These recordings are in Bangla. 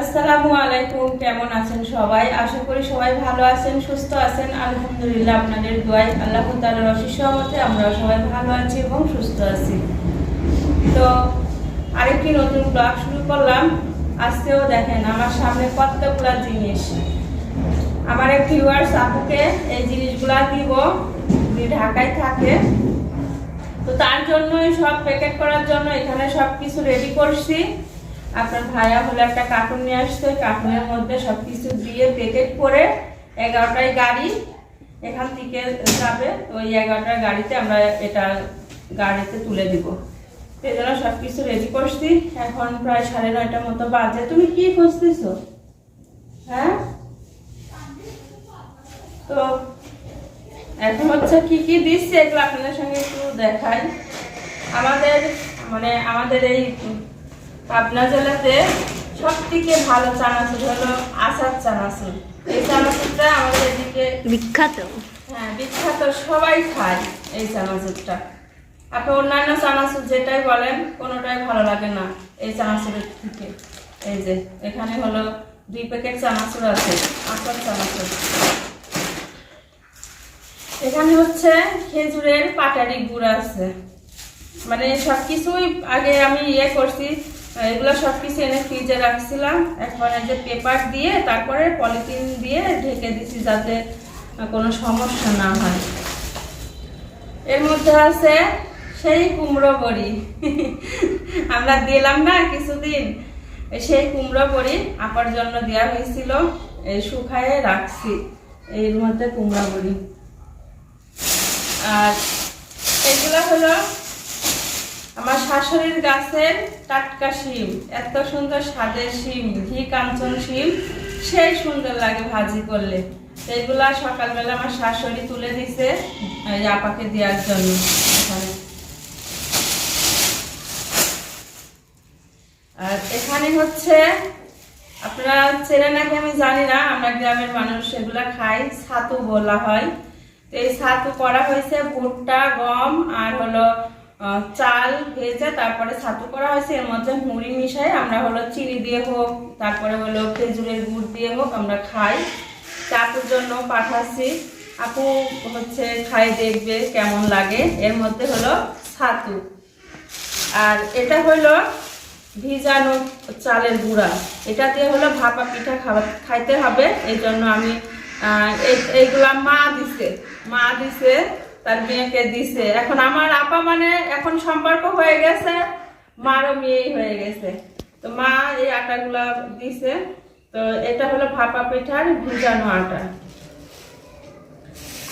আসসালামু আলাইকুম, কেমন আছেন সবাই? আশা করি সবাই ভালো আছেন, সুস্থ আছেন। আলহামদুলিল্লাহ আপনাদের দোয়াই আল্লাহ তাআলার অশেষ রহমতে আমরা সবাই ভালো আছি এবং সুস্থ আছি। তো আরেকটি নতুন ব্লগ শুরু করলাম। আজকেও দেখেন আমার সামনে কতগুলা জিনিস। আমার এক ভিউয়ার্স আপুকে এই জিনিসগুলা দিব, উনি ঢাকায় থাকে। তো তার জন্যই সব প্যাকেট করার জন্য এখানে সব কিছু রেডি করছি। আপনার ভাইয়া হলো একটা কার্টুন নিয়ে আসছে, কার্টুনের মধ্যে সব কিছু দিয়ে প্যাকেট করে এগারোটায় গাড়ি এখান থেকে যাবে ওই এগারোটার গাড়িতে আমরা এটা গাড়িতে তুলে দিব। এই সব কিছু রেডি করছি। এখন প্রায় সাড়ে নয়টার মতো বাজে। তুমি কি খুঁজতেছো? হ্যাঁ? তো এখন হচ্ছে কি কি দিচ্ছে? এগুলো আপনাদের সঙ্গে একটু দেখাই। আমাদের মানে আমাদের এই পাবনা জেলাতে সব থেকে ভালো চানাচুর হলো আচার চানাচুর। এই চানাচুরটা আমাদের এদিকে বিখ্যাত। হ্যাঁ বিখ্যাত সবাই খায় এই চানাচুরটা। আপনি অন্যান্য চানাচুর যেটাই বলেন কোনোটাই ভালো লাগে না এই চানাচুরের থেকে। এই যে এখানে হলো দুই প্যাকেট চানাচুর আছে আচার চানাচুর। এখানে হচ্ছে খেজুরের পাটারি গুড় আছে। মানে সব কিছুই আগে আমি ইয়ে করছি এগুলো সব কিছু এনে ফ্রিজে রাখছিলাম। এখন যে পেপার দিয়ে তারপরে পলিথিন দিয়ে ঢেকে দিছি যাতে কোনো সমস্যা না হয়। এর মধ্যে আছে সেই কুমড়ো বড়ি। আমরা দিলাম না কিছুদিন। সেই কুমড়ো বড়ি আপার জন্য দেওয়া হয়েছিল। এই শুকায়ে রাখছি এর মধ্যে কুমড়ো বড়ি। আর এগুলো হলো আমার শাশুড়ির গাছের টাটকা শিম, এত সুন্দর স্বাদের শিম, ঘি কাঞ্চন শিম, সেই সুন্দর লাগে ভাজি করলে। তো এগুলা সকালবেলা আমার শাশুড়ি তুলে দিছে আপাকে দেওয়ার জন্য। আর এখানে হচ্ছে, আপনারা চেনে নাকি আমি জানি না, আমরা গ্রামের মানুষ এগুলা খাই, ছাতু বলা হয়। তো এই ছাতু করা হয়েছে ভুট্টা, গম আর হলো চাল ভেজে তারপরে ছাতু করা হয়েছে, এর মধ্যে মুড়ি মিশাই, আমরা হলো চিনি দিয়ে হোক, তারপরে হলো খেজুরের গুড় দিয়ে হোক, আমরা খাই। চাপুর জন্য পাঠাচ্ছি। আপু হচ্ছে খাই দেখবে কেমন লাগে। এর মধ্যে হলো ছাতু। আর এটা হলো ভিজানো চালের গুঁড়া। এটা দিয়ে হলো ভাপা পিঠা খাওয়া, খাইতে হবে। এই জন্য আমি এই- এইগুলা মা দিছে। মা দিছে তার মেয়েকে দিছে। এখন আমার আপা মানে এখন সম্পর্ক হয়ে গেছে মারও মেয়েই হয়ে গেছে। তো মা এই আটাগুলা দিছে। তো এটা হলো ভাপা পিঠার ভিজানো আটা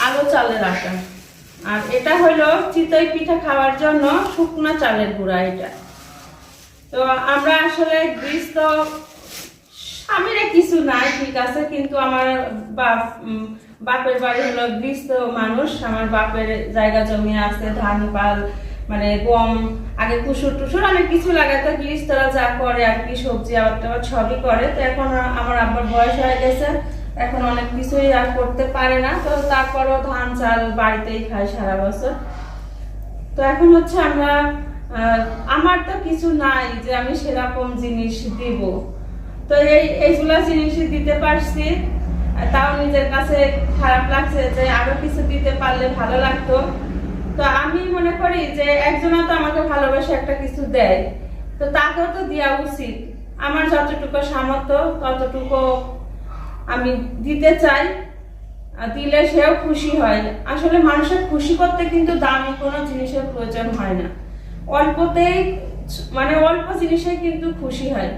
আলো চালের আটা। আর এটা হলো চিতই পিঠা খাওয়ার জন্য শুকনো চালের গুঁড়া এটা। তো আমরা আসলে গ্রিস তো স্বামীর কিছু নাই ঠিক আছে কিন্তু আমার উম, বাপের বাড়ি হলো গৃহস্থ মানুষ, আমার বাপের জায়গা জমি আছে, ধান পাল মানে গম, আগে কুসুর টুসুর অনেক কিছু লাগাতো গৃহস্থরা যা করে আর কি, সবজি আবার টাবার সবই করে। তো এখন আমার আব্বার বয়স হয়ে গেছে, এখন অনেক কিছুই আর করতে পারে না। তো তারপরও ধান, চাল বাড়িতেই খায় সারা বছর। তো এখন হচ্ছে আমরা আমার তো কিছু নাই যে আমি সেরকম জিনিস দিব। তো এই, এইগুলা জিনিস দিতে পারছি। তাও নিজের কাছে খারাপ লাগছে যে আরও কিছু দিতে পারলে ভালো লাগতো। তো আমি মনে করি যে একজনা তো আমাকে ভালোবেসে একটা কিছু দেয়। তো তাকেও তো দেওয়া উচিত। আমার যতটুকু সামর্থ্য, ততটুকু আমি দিতে চাই। দিলে সেও খুশি হয়। আসলে মানুষের খুশি করতে কিন্তু দামি কোনো জিনিসের প্রয়োজন হয় না। অল্পতেই মানে অল্প জিনিসে কিন্তু খুশি হয়।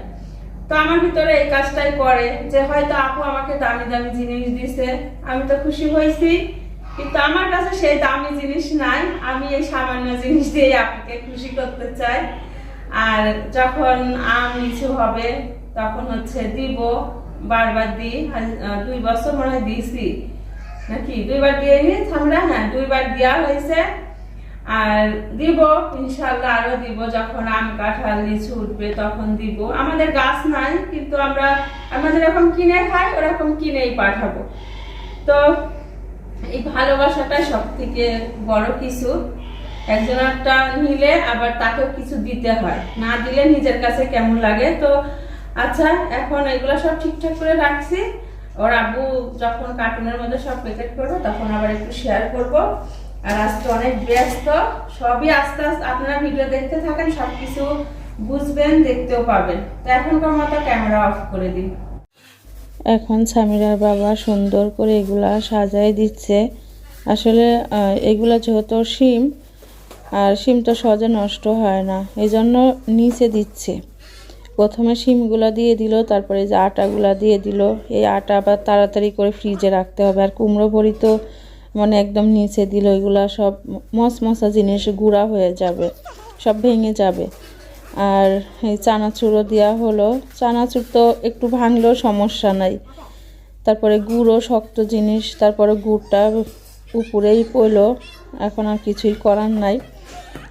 তো আমার ভিতরে এই কাজটাই করে যে হয়তো আপু আমাকে দামি দামি জিনিস দিছে, আমি তো খুশি হয়েছি। কিন্তু আমার কাছে সেই দামি জিনিস নাই, আমি এই সামান্য জিনিস দিয়ে আপুকে খুশি করতে চাই। আর যখন আম লিচু হবে, তখন হচ্ছে দিব, বারবার দিই। দুই বছর মনে হয় দিয়েছি। নাকি? দুইবার দিয়ে আমরা হ্যাঁ দুইবার দেওয়া হয়েছে। আর দিব ইনশাল্লাহ আরও দিব। যখন আম কাঁঠাল লিচু উঠবে, তখন দিব। আমাদের গাছ নাই, কিন্তু আমরা আমাদের এরকম কিনে খাই, ওরকম কিনেই পাঠাবো। তো এই ভালোবাসাটাই সব থেকে বড় কিছু। একজন একটা নিলে আবার তাকেও কিছু দিতে হয়। না দিলে নিজের কাছে কেমন লাগে? তো আচ্ছা এখন এগুলো সব ঠিকঠাক করে রাখছি। ওর আব্বু যখন কার্টুনের মধ্যে সব প্যাকেট করব, তখন আবার একটু শেয়ার করব। আর আজকে অনেক ব্যস্ত, সবই আস্তে আস্তে আপনারা ভিডিও দেখতে থাকেন সব কিছু বুঝবেন, দেখতেও পাবেন তো এখনকার মতো ক্যামেরা অফ করে দিন এখন সামিরার বাবা সুন্দর করে এগুলা সাজাই দিচ্ছে। আসলে এগুলা যেহেতু শিম, আর শিম তো সহজে নষ্ট হয় না এই জন্য নিচে দিচ্ছে। প্রথমে শিমগুলো দিয়ে দিল, তারপরে যে আটাগুলা দিয়ে দিল, এই আটা আবার তাড়াতাড়ি করে ফ্রিজে রাখতে হবে। আর কুমড়ো বড়ি তো মানে একদম নিচে দিল এগুলা সব মশমশা জিনিস গুঁড়া হয়ে যাবে, সব ভেঙে যাবে। আর এই চানাচুরও দেওয়া হলো। চানাচুর তো একটু ভাঙলেও সমস্যা নাই। তারপরে গুঁড়ো শক্ত জিনিস, তারপরে গুড়টা উপরেই পড়ল। এখন আর কিছুই করার নাই,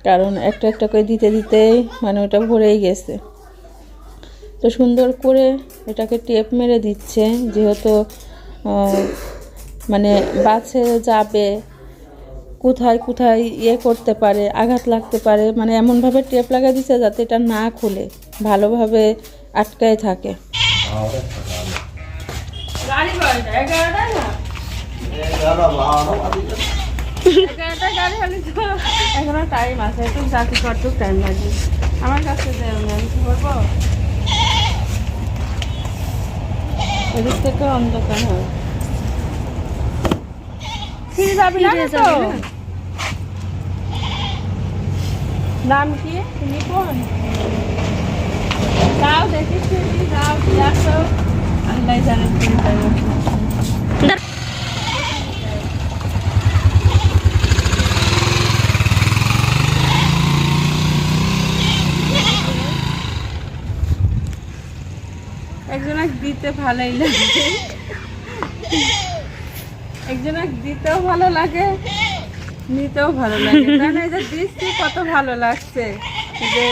কারণ একটা একটা করে দিতে দিতে মানে ওটা ভরেই গেছে। তো সুন্দর করে এটাকে টেপ মেরে দিচ্ছে, যেহেতু মানে বাছে যাবে, কোথায় কোথায় ইয়ে করতে পারে, আঘাত লাগতে পারে মানে এমনভাবে টেপ লাগা দিচ্ছে যাতে এটা না খুলে, ভালোভাবে আটকায় থাকে। এখনও টাইম আছে, একটু করতেও টাইম আমার কাছে এদিক অন্ধকার হয়। ফিরে যাবি না তো নাম কি তুমি কোন যাও দেখি ফিরি যাও দিয়ে আসো আল্লাহ জানে ফিরে যাব একজনক দিতে ভালোই লাগে একজনক দিতেও ভালো লাগে, নিতেও ভালো লাগে। কারণ এই যে দিচ্ছি, কত ভালো লাগছে যে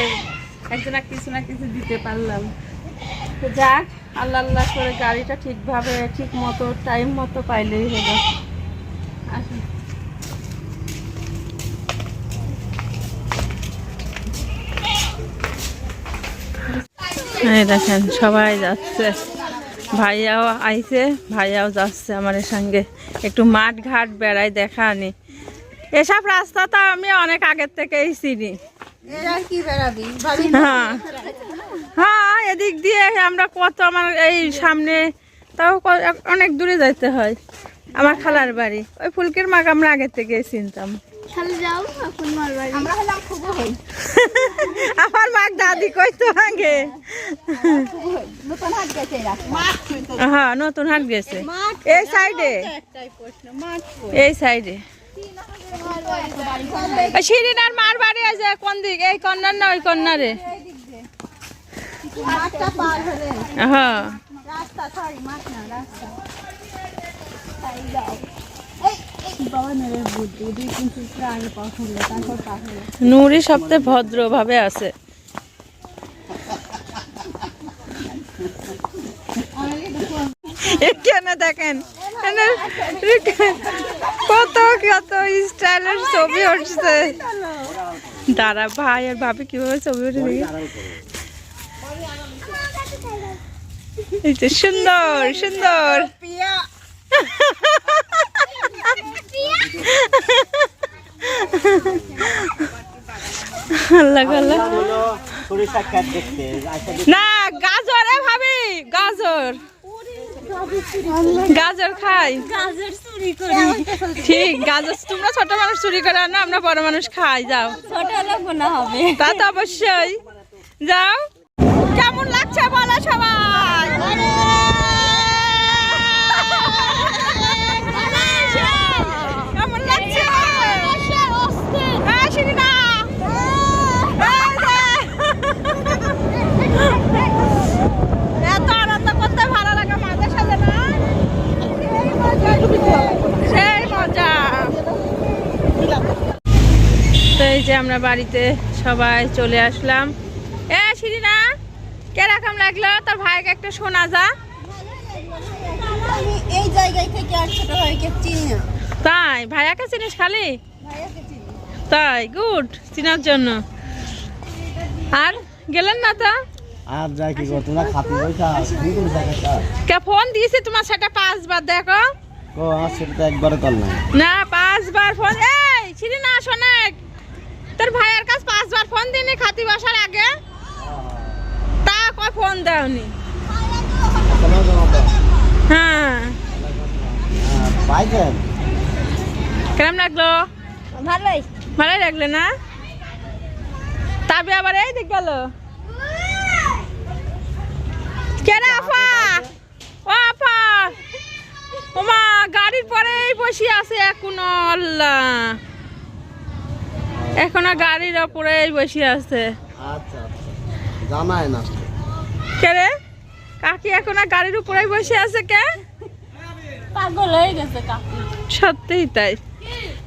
একজনক কিছু না কিছু দিতে পারলাম। তো যাক, আল্লাহ আল্লাহ করে গাড়িটা ঠিকভাবে ঠিক মতো টাইম মতো পাইলেই হলো। দেখেন, সবাই যাচ্ছে। ভাইয়াও আইছে ভাইয়াও যাচ্ছে আমার সঙ্গে। একটু মাঠ ঘাট বেড়াই দেখা আনি এসব রাস্তা তো আমি অনেক আগের থেকেই চিনি। হ্যাঁ। হ্যাঁ এদিক দিয়ে আমরা কত আমার এই সামনে তাও অনেক দূরে যাইতে হয়। আমার খালার বাড়ি। ওই ফুলকির মাকে আমরা আগের থেকে চিনতাম। যাও এখন আমরা হলাম খুব হই আমার মা দাদি কইতো আগে। নতুন হাট গেছে হ্যাঁ নতুন হাট গেছে। এই সাইডে। এই সাইডে। মার বাড়ি আছে কোন দিক? এই কর্নার না ওই কর্নারে মাঠটা হ্যাঁ। রাস্তা সরি মাঠ না রাস্তা। নুরি সবচেয়ে ভদ্র ভাবে আছে দেখেন? কত কত ছবি উঠছে। দাঁড়া, ভাই আর ভাবি কীভাবে ছবি উঠে সুন্দর সুন্দর। আল্লাহ আল্লাহ। না গাজর এ ভাবি গাজর। গাজর খাই। গাজর চুরি করি। ঠিক গাজর তোমরা ছোট মানুষ চুরি করে না আমরা বড় মানুষ খাই যাও। ছোট লোক না হবে। তা তো অবশ্যই। যাও। কেমন লাগছে বলো সবাই কেমন লাগছে হ্যাঁ শিরিনা এত আনন্দ করতে ভালো লাগে মাঝে সাথে না সেই মজা তো এই যে আমরা বাড়িতে সবাই চলে আসলাম। এ শিরিনা কেরকম লাগল? তোর ভাইকে একটা শোনা যা। এই জায়গায় থেকে আর ছোট ভাইকে চিনি না। তাই? ভাইয়াকে চিনিস খালি? তাই গুড চিনার জন্য। আর গেলেন না তো? আর যাই কি করতো না খাতি পয়সা কি করে টাকাটা কে ফোন দিয়েছে তোমার সেটা পাঁচবার দেখো। ও আমার সেটা কল নাই। না পাঁচবার ফোন এই ছিলি না শোনেক তোর ভাইয়ের কাছে পাঁচবার ফোন দিনি খাতি বসার আগে। তা কয় ফোন দেওনি। হ্যাঁ। হ্যাঁ, কেমন লাগল? ভালোই। ভালোই লাগল না? তবে আবার এই দিক গেল কেন আপা ও আপা ওমা গাড়ির পরেই বসে আছে এখনও আল্লাহ। এখনও গাড়ির ওপরেই বসে আছে। আচ্ছা আচ্ছা। জানাই না। কে রে? কাকি এখনও গাড়ির উপরেই বসে আছে কে? পাগল হয়ে গেছে কাকু। সত্যিই তাই।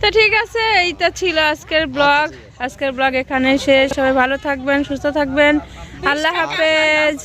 তো ঠিক আছে এইটা ছিল আজকের ব্লগ। আজকের ব্লগ এখানে শেষ। সবাই ভালো থাকবেন সুস্থ থাকবেন। আল্লাহ হাফেজ।